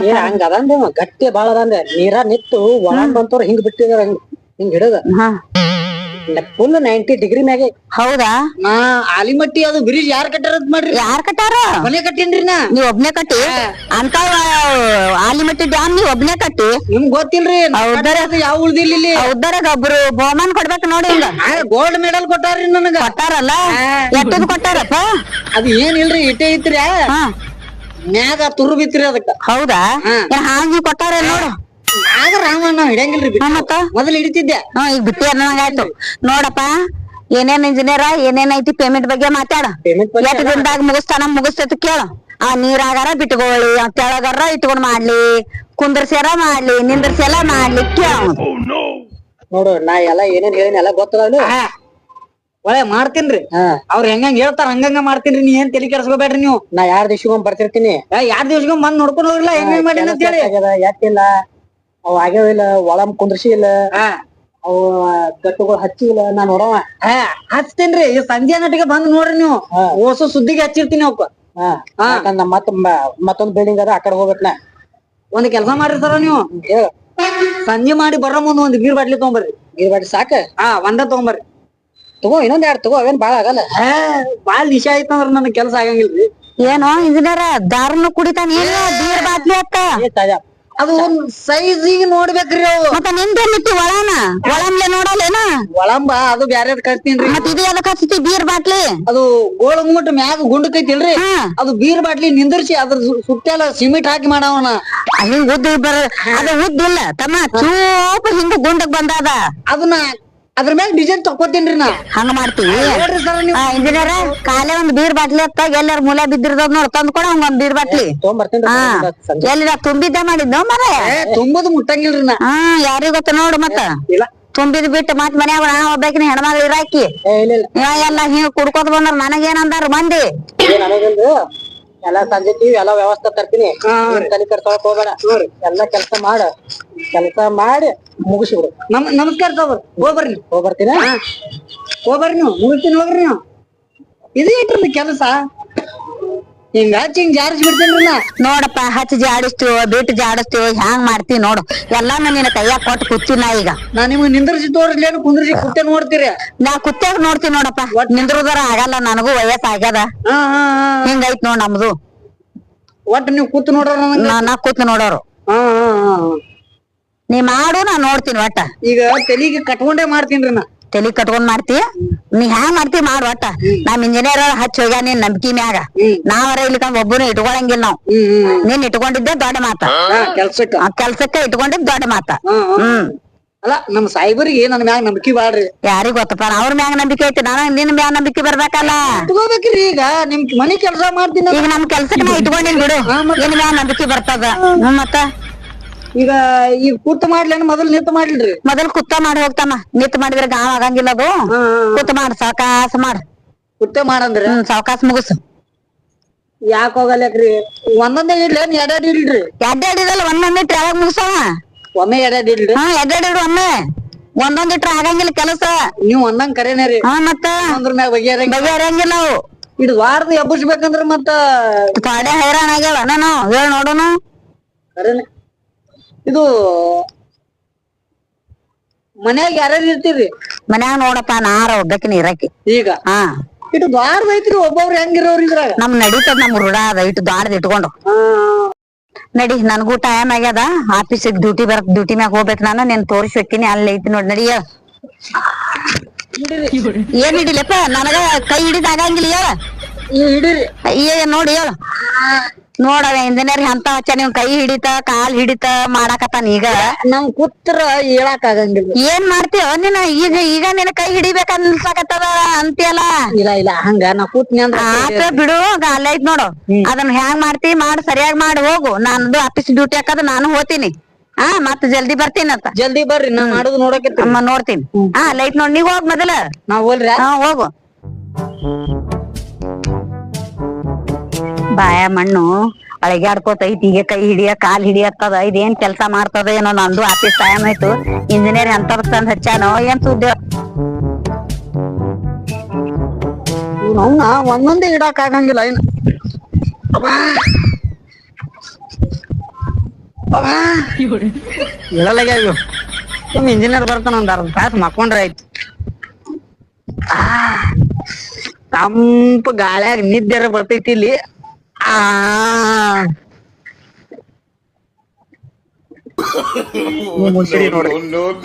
ಏ ಹಂಗ ಅದಂದೆ ಗಟ್ಟಿ ಬಾಳ ಅದಂದ. ನೀರ ನಿತ್ತು ಒಳಗ್ ಬಂತವ್ರ ಹಿಂಗ್ ಬಿಟ್ಟಿದಾರ ಹಿಂಗ್ ಹಿಂಗ್ ಹಿಡದ. ಹಾ. ಫುಲ್ ನೈಂಟಿ ಡಿಗ್ರಿ ಮ್ಯಾಗೆ. ಹೌದಾ? ಹಾ ಆಲಿಮಟ್ಟಿ ಅದು ಬ್ರಿಡ್ಜ್ ಯಾರ್ ಕಟ್ಟಾರದ್ ಮಾಡ್ರಿ? ಯಾರ್ ಕಟ್ಟಾರ? ಮನೆ ಕಟ್ಟಿನ್ರಿ ನಾ. ನೀವ್ ಒಬ್ನೇ ಕಟ್ಟಿ? ಅಂತ ಆಲಿಮಟ್ಟಿ ಡ್ಯಾಮ್ ನೀವ್ ಒಬ್ನೇ ಕಟ್ಟಿ? ನಿಮ್ಗ್ ಗೊತ್ತಿಲ್ರಿ? ಯಾವ ಉಳ್ದಿಲ್ಲ ಇಲ್ಲಿ. ಉದ್ದಾರಾಗ ಒಬ್ರು ಬಹುಮಾನ ಕೊಡ್ಬೇಕು ನೋಡಿ ಗೋಲ್ಡ್ ಮೆಡಲ್ ಕೊಟ್ಟಾರ್ರಿ ನನಗ. ಕೊಟ್ಟಾರಲ್ಲ? ಎಟ್ಟದ್ ಕೊಟ್ಟಾರಪ್ಪ? ಅದು ಏನಿಲ್ರಿ ಇಟ್ಟೆ ಐತ್ರಿ ಮ್ಯಾಗ ತುರು ಬಿತ್ರಿ ಅದಕ್ಕ. ಹೌದಾ? ಹಾಂಗಿ ಕೊಟ್ಟಾರ ನೋಡು. ಹಿಡಿಯಂಗಿಲ್ರಿ ಮತ್ತ? ಮೊದಲು ಹಿಡಿತಿದ್ದೆ. ಹಾ ಈಗ ಬಿಟ್ಟಿ ಅನ್ನಂಗಾಯ್ತು ನೋಡಪ್ಪ ಏನೇನ್ ಇಂಜಿನಿಯರ್ ಏನೇನ್ ಐತಿ ಪೇಮೆಂಟ್ ಬಗ್ಗೆ ಮಾತಾಡ. ಎಷ್ಟ್ ದಿನದಾಗ ಮುಗಿಸ್ತಾನ ಮುಗಿಸ್ತೈತಿ ಕೇಳ. ಆ ನೀರಾಗಾರ ಬಿಟ್ಕೊಳ್ಳಿ ಆ ಕೆಳಗಾರ ಇಟ್ಕೊಂಡ್ ಮಾಡ್ಲಿ ಕುಂದರ್ಸ್ಯಾರ ಮಾಡ್ಲಿ ನಿಂದರ್ಸ್ಯಾರ ಮಾಡ್ಲಿ ಕೇಳ. ನೋಡು ನಾ ಎಲ್ಲಾ ಏನೇನ್ ಹೇಳಿನ ಎಲ್ಲ ಗೊತ್ತದ ಹಾ. ಒಳ್ಳೆ ಮಾಡ್ತೀನ್ರಿ. ಅವ್ರ ಹೆಂಗಂಗ್ ಹೇಳ್ತಾರ ಹಂಗಂಗ ಮಾಡ್ತೀನ್ರಿ ನೀ ಏನ್ ತಲೆ ಕೆಡಿಸ್ಕೋಬೇಡ್ರಿ ನೀವು? ನಾ ಯಾರ್ ದಿವ್ಸಕ್ಕೊಮ್ಮೆ ಬರ್ತಿರ್ತೀನಿ? ಯಾರ್ ದಿವ್ಸಕ್ಕೆ ಬಂದ್ ನೋಡ್ಕೊಂಡ್ ಹೋಗಿಲ್ಲ ಹೆಂಗ್ ಮಾಡಿ ಅಂತ ಹೇಳಿ. ಯಾಕಿಲ್ಲ? ಅವ್ ಆಗ್ಯಾವ ಇಲ್ಲ ಒಳಮ್ ಕುಂದ್ರಿಸಿ ಇಲ್ಲ ಹಾ. ಅವ ಗಟ್ಟುಗಳು ಹಚ್ಚಿ ಇಲ್ಲ ನಾ ನೋಡವ. ಹಾ ಹಚ್ತೇನ್ರಿ ಈ ಸಂಜೆ ನಟಿಗೆ ಬಂದ್ ನೋಡ್ರಿ ನೀವು. ಹಾ. ಓಸು ಸುದ್ದಿಗೆ ಹಚ್ಚಿರ್ತೀನಿ ಅವಕ್ಕ ಹಾ. ಯಾಕಂದ್ರ ಮತ್ತ ಮತ್ತೊಂದ್ ಬಿಲ್ಡಿಂಗ್ ಅದ ಆ ಕಡೆ ಹೋಗ್ಬೇಕು ನಾ. ಒಂದ್ ಕೆಲ್ಸ ಮಾಡ್ರಿ ಸರ ನೀವು. ಸಂಜೆ ಮಾಡಿ ಬರೋ ಮುಂದ್ ಒಂದ್ ಬೀರ್ ಬಾಟ್ಲಿ ತಗೊಂಬರ್ರಿ. ಗೀರ್ ಬಾಟ್ಲಿ ಸಾಕ? ಹಾ ಒಂದ ತಗೊಂಬರ್ರಿ. ತಗೋ ಇನ್ನೊಂದ್ ಎರಡ್ ತಗೋ ಅವೇನ್ ಬಾಳ ಆಗಲ್ಲ. ಹಾ ಬಾಳ್ ನಿಶಾ ಐತಂದ್ರ ನನ್ ಕೆಲ್ಸ ಆಗಂಗಿಲ್ರಿ. ಏನೋ ಇಂಜಿನಿಯರ್ ದಾರುನು ಕುಡಿತಾನ ಏನ ಬೀರ್ ಬಾಟ್ಲಿ ಅತ್ತ? ಅದು ಒಂದ್ ಸೈಜಿಗೆ ನೋಡ್ಬೇಕ್ರಿ ಅವು ಮತ್ತ ನಿಂದೇನಿತ್ತು ಒಳನ? ಒಳಂಬ್ಲೆ ನೋಡಲ್ಲೇನ? ಒಳಂಬ ಅದು ಬ್ಯಾರೆ ಕಳ್ಸ್ತೀನ್ರಿ ಮತ್ ಇದು ಎದಕ್ ಹಚ್ಚತಿ ಬೀರ್ ಬಾಟ್ಲಿ? ಅದು ಗೋಳ ಮುಟ್ಟ ಮ್ಯಾಗ ಗುಂಡಕೈತಿಲ್ರಿ ಹಾ. ಅದು ಬೀರ್ ಬಾಟ್ಲಿ ನಿಂದಿರ್ಸಿ ಅದ್ರ ಸು- ಸುತ್ತೆಲ್ಲ ಸಿಮೆಂಟ್ ಹಾಕಿ ಮಾಡವನ. ಹಿಂಗ್ ಉದ್ದ ಬರ ಅದು ಉದ್ದಿಲ್ಲ. ತಮ್ಮ ಚೂಪ್ ಹಿಂಗ ಗುಂಡಕ್ ಬಂದದ. ಅದನ್ನ ಅದ್ರ ಮೇಲೆ ಡಿಸೈನ್ ತಕೋತೀನ್ರಿ ನಾ. ಹಂಗ ಮಾಡ್ತೀವಿ. ಹೇಳ್ರಿ ಸರ್ ನೀವು. ಇಂಜಿನಿಯರ್ ಕಾಲೇ ಒಂದ್ ಬೀರ್ ಬಾಟ್ಲಿ ಅತ್ತ ಎಲ್ಲಾರ ಮೂಲ ಬಿದ್ದಿರ್ತದ ನೋಡ್ ತಂದ್ ಕೊಡ ಹಂಗ ಒಂದ್ ಬೀರ್ ಬಾಟ್ಲಿ. ತಗೊಂಬರ್ತೀನಿ ಹಾ ಎಲ್ಲಿದ ತುಂಬಿದ್ದ ಮಾಡಿದ್ನೋ ಮರ ತುಂಬುದ ಮುಟ್ಟಂಗಿಲ್ರಿ ನಾ. ಹಾ ಯಾರಿಗ ಗೊತ್ತ ನೋಡು ಮತ್ತ. ಇಲ್ಲ. ತುಂಬಿದ್ ಬಿಟ್ಟು ಮತ್ ಮನ್ಯಾಗ ನಾ ಒಬ್ಬಾಕಿನ ಹೆಣ್ಮಗಳು ಇರಾಕಿ. ಎಲ್ಲ ಹಿಂಗ ಕುಡ್ಕೋತ ಬಂದ್ರ ನನಗೇನಂದಾರ ಮಂದಿ? ಎಲ್ಲಾ ಟಿವಿ ಎಲ್ಲಾ ವ್ಯವಸ್ಥೆ ತರ್ತೀನಿ. ತಲಿ ಕರ್ಕೊಳಕ್ ಹೋಗ್ಬೇಡ. ಎಲ್ಲಾ ಕೆಲಸ ಮಾಡ. ಕೆಲಸ ಮಾಡಿ ಮುಗಿಸ್ಬಿಡು. ನಮ್ ನಮಸ್ಕಾರ ತಗೋರ್ ಹೋಗ್ಬರ್ರಿ. ನೀವು ಹೋಗ್ಬರ್ತೀನಿ ಹೋಗ್ಬರ್ರಿ ನೀವು. ಮುಗಿಸ್ತೀನಿ ಹೋಗ್ರಿ ನೀವು. ಇದು ಇಟ್ರಿ ಕೆಲಸ? ಹಿಂಗ ಹಚ್ಚಿ ಹಿಂಗ್ ಜಾರಿಸಿ ಬಿಡ್ತೇನ್ರಿ ನಾ ನೋಡಪ್ಪ ಹಚ್ಚಿ ಜಾಡಿಸ್ತೀವೋ ಬಿಟ್ಟು ಜಾಡಿಸ್ತೀವೋ ಹ್ಯಾಂಗ್ ಮಾಡ್ತೀವಿ ನೋಡು. ಎಲ್ಲಾನು ನಿನ್ನ ಕೈಯಾಗ ಕೊಟ್ಟು ಕುತ್ತಿನ ನಾ ಈಗ. ನಾ ನಿಮ್ಗೆ ನಿಂದ್ರಿಸಿ ತೋರಿಸ್ಲೇನು ಕುಂದ್ರಿಸಿ ಕುತ್ತೆ ನೋಡ್ತೀರಿ? ನಾ ಕುತ್ತಾಗ ನೋಡ್ತೀನಿ ನೋಡಪ್ಪ. ನಿಂದ್ರದಾರ ಆಗಲ್ಲ ನನಗೂ ವಯಸ್ಸ ಆಗ್ಯದ ಹಾ ಹಾ ಹಾ. ಹಿಂಗೈತ್ ನೋಡ್ ನಮ್ದು. ಒಟ್ಟು ನೀವು ಕೂತ್ ನೋಡ್ರ ನನಗ? ನಾ ನಾ ಕೂತ್ ನೋಡೋರು. ಹಾ ಹಾ ಹಾ ಹಾ. ನೀ ಮಾಡು ನಾ ನೋಡ್ತೀನಿ ಒಟ್ಟ. ಈಗ ತಲಿಗೆ ಕಟ್ಕೊಂಡೇ ಮಾಡ್ತೀನ್ರಿ ನಾ. ತಲಿ ಕಟ್ಕೊಂಡ್ ಮಾಡ್ತಿ ನೀ ಹ್ಯಾಂಗ್ ಮಾಡ್ತಿ ಮಾಡ್ ಒಟ್ಟ. ನಮ್ ಇಂಜಿನಿಯರ್ ಹಚ್ಚ ಹೋಗ ನಿನ್ ನಂಬಿಕೆ ಮ್ಯಾಗ. ನಾವರ ಇಲ್ಲಿ ಒಬ್ಬನು ಇಟ್ಕೊಳಂಗಿಲ್ಲ ನಾವ್. ನೀನ್ ಇಟ್ಕೊಂಡಿದ್ದೆ ದೊಡ್ಡ ಮಾತ. ಕೆಲ್ಸಕ್ಕ ಕೆಲ್ಸಕ್ಕ. ಆ ಕೆಲ್ಸಕ್ಕೆ ಇಟ್ಕೊಂಡಿದ್ ದೊಡ್ಡ ಮಾತ. ಹ್ಮ್ ಅಲ್ಲ ನಮ್ ಸಾಹಿಬರಿಗೆ ನನ್ ಮ್ಯಾಗ ನಂಬಿಕೆ ಬಾಳ್ರಿ. ಯಾರಿಗ್ ಗೊತ್ತಪ್ಪ ಅವ್ರ ಮ್ಯಾಗ ನಂಬಿಕೆ ಐತಿ ನಾನು ನಿನ್ ಮ್ಯಾಗ ನಂಬಿಕೆ ಬರ್ಬೇಕಲ್ಲ. ಇಟ್ಕೋಬೇಕ್ರಿ ಈಗ ನಿಮ್ ಮನಿ ಕೆಲ್ಸ ಮಾಡ್ತೀನಿ ಈಗ ನಮ್ ಕೆಲ್ಸಕ್ಕೆ ನಾ ಇಟ್ಕೊಂಡಿನ್ ಬಿಡು. ನಿನ್ ಮ್ಯಾಗ ನಂಬಿಕೆ ಬರ್ತದ. ಹ್ಮ್ ಮತ್ತ. ಈಗ ಈಗ ಕೂತ ಮಾಡ್ಲೇನ ಮೊದಲು ನಿಂತ ಮಾಡ್ಲಿಲ್ರಿ ಮೊದಲ್ ಕುತ್ತ ಮಾಡಿ ಹೋಗ್ತಾನ. ನಿತ್ ಮಾಡಿದ್ರೆ ಗಾವ್ ಆಗಂಗಿಲ್ಲ ಅದು. ಕುತ್ತ ಮಾಡ್ ಸಾವಕಾಸ ಮಾಡ್. ಕುತ್ತೆ ಮಾಡಂದ್ರ? ಹ್ಮ್ ಸಾವಕಾಸ ಮುಗಿಸು. ಯಾಕ ಹೋಗಲ್ಯಾಕ್ರಿ? ಒಂದೊಂದೇ ಇಡ್ಲೇನ್ ಎರಡ್ ಇಡ್ರಿ ಇದಲ್ಲ ಒಂದೊಂದ್ ಇಟ್ರ ಯಾವಾಗ ಮುಗಿಸವ? ಒಮ್ಮೆ ಎರಡ್ ಇಡ್ರಿ ಹಾ ಎಡ್ಡಾಡಿಡು ಒಮ್ಮೆ. ಒಂದೊಂದ್ ಇಟ್ರ ಆಗಂಗಿಲ್ಲ ಕೆಲಸ. ನೀವ್ ಒಂದೊಂದ್ ಕರೇನೇ ರೀ. ಹಾ ಮತ್ತ? ಅಂದ್ರ ಮ್ಯಾಗ ಬಗೆಹರಂಗ ಬಗೆಹರಂಗಿಲ್ಲ ಅವು. ಇದು ವಾರದ ಎಬ್ಬಸ್ಬೇಕಂದ್ರ ಮತ್ತ ಪಾಡೆ ಹೈರಾಣ ಆಗ್ಯಾವ. ನಾನು ಹೇಳ ನೋಡೋಣ ಕರೇನೆ? ಇದು ಮನ್ಯಾಗ ಯಾರ್ಯಾರು ಇರ್ತೀರಿ? ಮನ್ಯಾಗ ನೋಡಪ್ಪ ನಾರ ಒಬ್ಬಕಿನ ಇರಕಿ ಈಗ? ಹಾ. ಇಟ್ಟು ದ್ವಾರ ಐತ್ರಿ ಒಬ್ಬೊಬ್ರು ಹೆಂಗಿರೋರು ಇದ್ರಾಗ? ನಮ್ ನಡೀತದ ನಮ್ ರೂಢ ಅದ ಇಟ್ಟು ದ್ವಾರದ ಇಟ್ಕೊಂಡು. ನಡಿ ನನ್ಗೂ ಟೈಮ್ ಆಗ್ಯದ. ಆಫೀಸಿಗೆ ಡ್ಯೂಟಿ ಬರ್ ಡ್ಯೂಟಿ ಮ್ಯಾಗ ಹೋಗ್ಬೇಕು ನಾನು ನೀನ್ ತೋರಿಸಿ ಹೋಗ್ತೀನಿ ಅಲ್ಲಿ ಐತಿ ನೋಡಿ ನಡಿಯ ಏನ್ ಹಿಡಿಲಪ್ಪ? ನನಗ ಕೈ ಹಿಡಿದ ಆಗಂಗಿಲ್ಲ ಹೇಳ. ಹಿಡೀರಿ. ನೋಡಿ ಹೇಳ. ನೋಡವ ಇಂಜಿನಿಯರ್ ಹಂತ ಹಚ್ಚ ನೀವ್ ಕೈ ಹಿಡಿತ ಕಾಲ್ ಹಿಡಿತ ಮಾಡಾಕತ್ತಾನ ಈಗ. ನಮ್ ಕೂತ್ರ ಹೇಳಕ್ ಆಗಂಗಿಲ್ಲ. ಏನ್ ಮಾಡ್ತೀವ ನಿನ್ನ ಈಗ ಈಗ ನಿನ್ ಕೈ ಹಿಡಿಬೇಕ ಅನ್ಸಾಕತ್ತದ ಅಂತೀಯಲ್ಲ? ಇಲ್ಲ ಇಲ್ಲ ಹಂಗ ನಾ ಕೂತ್ನಿ ಅಂದ್ರ ಆತ ಬಿಡು ಅಲ್ಲ ಐತ್ ನೋಡು. ಅದನ್ನ ಹ್ಯಾಂಗ್ ಮಾಡ್ತಿ ಮಾಡ್ ಸರಿಯಾಗಿ ಮಾಡಿ ಹೋಗು. ನಾನು ಆಫೀಸ್ ಡ್ಯೂಟಿ ಹಾಕದ ನಾನು ಹೋಗ್ತೀನಿ ಹಾ ಮತ್ ಜಲ್ದಿ ಬರ್ತೀನಿ ಅಂತ. ಜಲ್ದಿ ಬರ್ರಿ ನಾ ಮಾಡೋದು ನೋಡಕ್ಕೆ ಅಮ್ಮ ನೋಡ್ತೀನಿ. ಹಾ ಲೈಟ್ ನೋಡಿ ನೀವ್ ಹೋಗ್ ಮೊದಲ. ನಾವ್ ಹೋಲ್ರಿ. ಹಾ ಹೋಗು. ಬಾಯ ಮಣ್ಣು ಅಳಗ್ಯಾಡ್ಕೋತೈತಿ ಈಗ ಕೈ ಹಿಡಿಯ, ಕಾಲ್ ಹಿಡಿಯತ್ತದ, ಇದೇನ್ ಕೆಲ್ಸ ಮಾಡ್ತದ ಏನೋ ನಂದು ಆಫೀಸ್ ಟೈಮ್ ಆಯ್ತು. ಇಂಜಿನಿಯರ್ ಎಂತ ತಂದ್ ಹಚ್ಚಾನೋ ಏನ್ ಸುದ್ದಿ? ಒಂದೊಂದೇ ಇಡಕ್ ಆಗಂಗಿಲ್ಲ ಏನ್ ಇಂಜಿನಿಯರ್ ಬರ್ತಾನ ಒಂದ್ ಅರ್ಧ ತಾಸು ಮಕ್ಕೊಂಡ್ರೆ ಆಯ್ತು. ತಂಪ ಗಾಳ್ಯಾಗ ನಿದ್ದೆರ ಬರ್ತೈತಿ ಇಲ್ಲಿ. 아. 뭐, 뭐, 뭐, 너무 싫이 노래. 그 노노.